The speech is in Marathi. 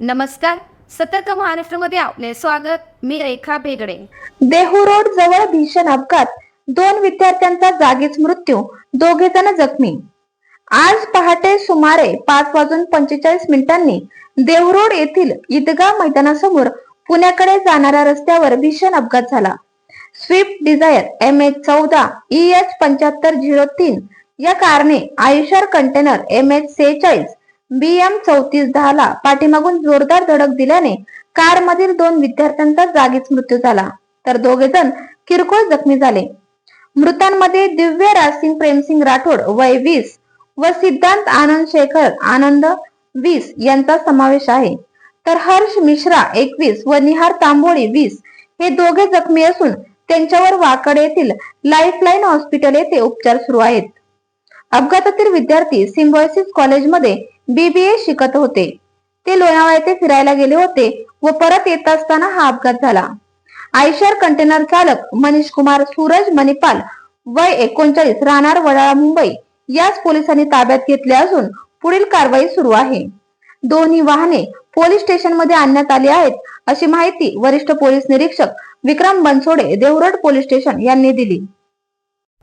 नमस्कार. सतर्क महाराष्ट्रामध्ये आपले स्वागत. मी रेखा बेगडे देहू रोड जवळ भीषण अपघात. दोन विद्यार्थ्यांचा जागीच मृत्यू. दोघे जण जखमी. आज पहाटे सुमारे पाच वाजून पंचेचाळीस मिनिटांनी देहू रोड येथील ईदगा मैदानासमोर पुण्याकडे जाणाऱ्या रस्त्यावर भीषण अपघात झाला. स्विफ्ट डिझायर एम एच चौदा ई एच पंच्याहत्तर झिरो तीन या कारने आयुषर कंटेनर एम एच सेहेचाळीस बी एम चौतीस दहा ला पाठीमागून जोरदार धडक दिल्याने कार मधील दोन विद्यार्थ्यांचा जागीच मृत्यू झाला. तर दोघे जण किरकोळ जखमी झाले. मृतांमध्ये दिव्य राजसिंग प्रेमसिंग राठोड वय वीस व सिद्धांत आनंद शेखर आनंद वीस यांचा समावेश आहे. तर हर्ष मिश्रा एकवीस व निहार तांबोळी वीस हे दोघे जखमी असून त्यांच्यावर वाकड येथील लाईफलाईन हॉस्पिटल येथे उपचार सुरू आहेत. अपघातातील विद्यार्थी सिम्बॉयसिस कॉलेजमध्ये बीबीए शिकत होते. ते लोणावळा येथे फिरायला गेले होते व परत येत असताना हा अपघात झाला. आयशर कंटेनर चालक मनीष कुमार सूरज मणिपाल वय एकोणचाळीस राहणार वडाळा मुंबई. याच पोलिसांनी ताब्यात घेतले असून पुढील कारवाई सुरू आहे. दोन्ही वाहने पोलीस स्टेशनमध्ये आणण्यात आली आहेत अशी माहिती वरिष्ठ पोलीस निरीक्षक विक्रम बनसोडे देवरड पोलीस स्टेशन यांनी दिली.